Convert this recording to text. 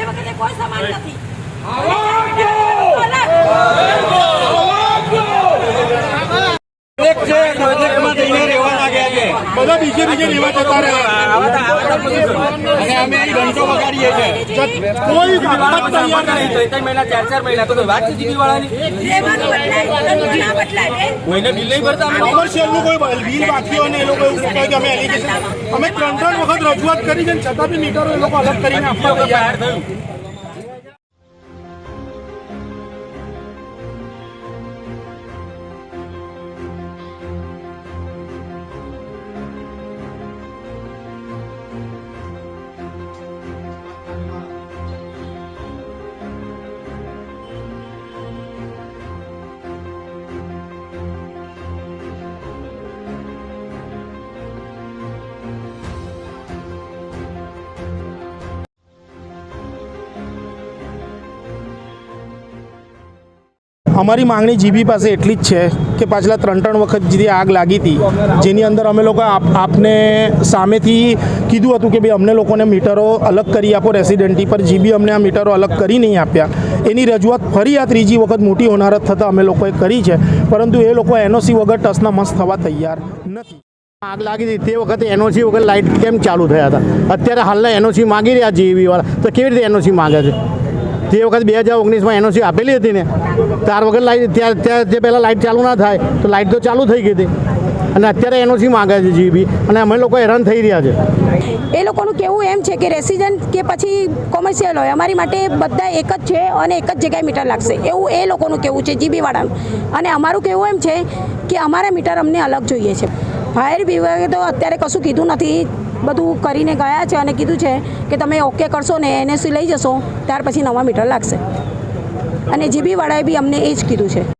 એ વખતે કોઈ સમાન નથી. બધા બીજે બીજે લેવા જતા રહ્યા અને અમે અહીં ઘંટો વગાડીએ છીએ. કોઈ વાત તૈયાર નહીં ત્રણ મહિના ચાર ચાર મહિના તો વાત છે જીબી વાળાની રહેવાનું બદલાય ના બદલાય બેન. કોઈને બિલ નહીં ભરતા અમે કોમર્શિયલનું કોઈ બિલ બાકી હોય ને એ લોકો એવું કહે કે અમે એલિગેશન અમે ત્રણ ત્રણ વખત રજૂઆત કરી છે છતાં બી મીટરો એ લોકો અલગ કરીને આપવા તૈયાર. થયું. અમારી માંગણી જીબી પાસે એટલી જ છે કે પાછલા ત્રણ ત્રણ વખત જે આગ લાગી હતી, જેની અંદર અમે લોકો આપ, આપને સામેથી કીધું હતું કે ભાઈ અમને લોકોને મીટરો અલગ કરી આપો રેસિડેન્ટી પર, જીબી અમને આ મીટરો અલગ કરી નહીં આપ્યા. એની રજૂઆત ફરી આ ત્રીજી વખત મોટી હોનારત થતાં અમે લોકોએ કરી છે, પરંતુ એ લોકો એનઓસી વગર ટસના મસ્ત થવા તૈયાર નથી. આગ લાગી હતી તે વખતે એનઓસી વગર લાઇટ કેમ ચાલુ થયા હતા? અત્યારે હાલના એનઓસી માગી રહ્યા જીવી વાળા. તો કેવી રીતે એનઓસી માગે છે? તે વખત બે હજાર ઓગણીસમાં એનઓસી આપેલી હતી ને, ત્યાર વગર લાઇટ ત્યાં ત્યાં જે પહેલાં લાઇટ ચાલુ ના થાય, તો લાઇટ તો ચાલુ થઈ ગઈ હતી. અને અત્યારે એનઓસી માગે છે જીબી અને અમે લોકો હેરાન થઈ રહ્યા છે. એ લોકોનું કેવું એમ છે કે રેસિડન્ટ કે પછી કોમર્શિયલ હોય, અમારી માટે બધા એક જ છે અને એક જ જગ્યાએ મીટર લાગશે. એવું એ લોકોનું કેવું છે જીબીવાળાનું અને અમારું કેવું એમ છે કે અમારા મીટર અમને અલગ જોઈએ છે. ફાયર વિભાગે તો અત્યારે કશું કીધું નથી. બધું કરીને ગયા છે અને કીધું છે કે તમે ઓકે કરશો ને એનએસસી લઈ જશો, ત્યાર પછી નવા મીટર લાગશે. અને જીબીવાળાએ બી અમને એ જ કીધું છે.